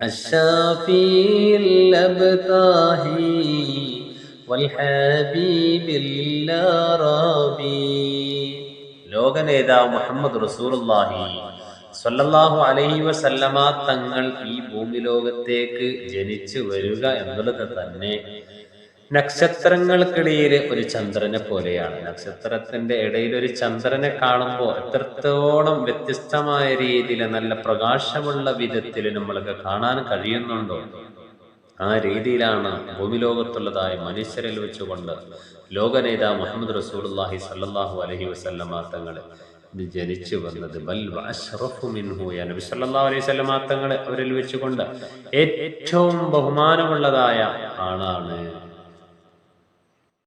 الشافي الأبتاهي والحبيب الأرابي ലോക നേതാവ് മുഹമ്മദ് റസൂലുള്ളാഹി സ്വല്ലല്ലാഹു അലൈഹി വസല്ലമ തങ്ങൾ ഈ ഭൂമി ലോകത്തേക്ക് ജനിച്ചു വരിക എന്നുള്ളത് തന്നെ നക്ഷത്രങ്ങൾക്കിടയിൽ ഒരു ചന്ദ്രനെ പോലെയാണ്. നക്ഷത്രത്തിന്റെ ഇടയിൽ ഒരു ചന്ദ്രനെ കാണുമ്പോൾ എത്രത്തോളം വ്യത്യസ്തമായ രീതിയിൽ നല്ല പ്രകാശമുള്ള വിധത്തിൽ നമ്മൾക്ക് കാണാൻ കഴിയുന്നുണ്ടോ? ആ രീതിയിലാണ് ഭൂമി ലോകത്തുള്ളതായ മനുഷ്യരിൽ വെച്ചുകൊണ്ട് ലോകനേതാ മുഹമ്മദ് റസൂലുള്ളാഹി സല്ലാഹു അലൈഹി ഇത് ജനിച്ചു വന്നത്. അലൈഹി അവരിൽ വെച്ചുകൊണ്ട് ഏറ്റവും ബഹുമാനമുള്ളതായ ആളാണ്